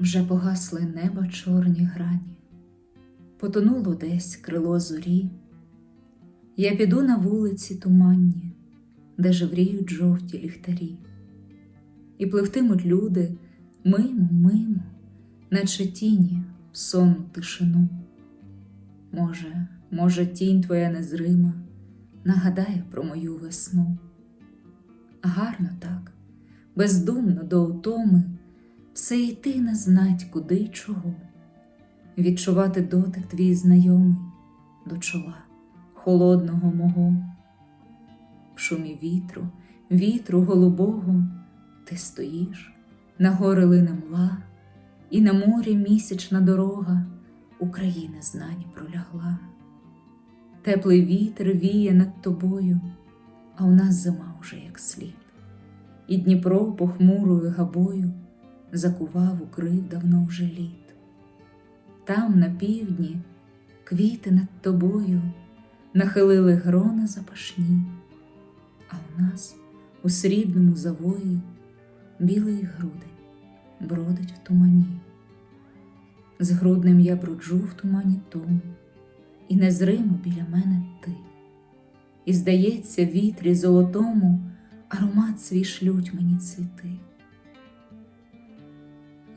Вже погасли неба чорні грані, потонуло десь крило зорі. Я піду на вулиці туманні, де жевріють жовті ліхтарі, і пливтимуть люди мимо, мимо, наче тіні в сонну тишину. Може, може, тінь твоя незрима нагадає про мою весну. Гарно так, бездумно до утоми, все йти не знать, куди й чого, відчувати дотик твій знайомий до чола холодного мого. В шумі вітру, вітру голубого, ти стоїш, на гори лине мла, і на морі місячна дорога України знані пролягла. Теплий вітер віє над тобою, а у нас зима уже як слід, і Дніпро похмурою габою закував укрив давно вже літ. Там, на півдні, квіти над тобою нахилили грона запашні, а у нас у срібному завої білий грудень бродить в тумані. З груднем я броджу в тумані тому, і незримо біля мене ти. І здається, вітрі золотому аромат свій шлють мені цвіти.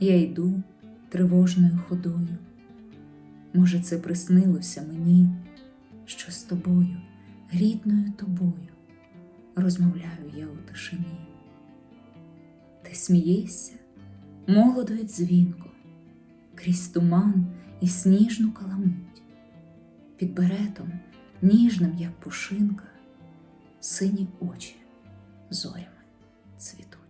Я йду тривожною ходою. Може, це приснилося мені, що з тобою, рідною тобою, розмовляю я у тишині. Ти смієшся, молодо й дзвінко, крізь туман і сніжну каламуть, під беретом, ніжним, як пушинка, сині очі зорями цвітуть.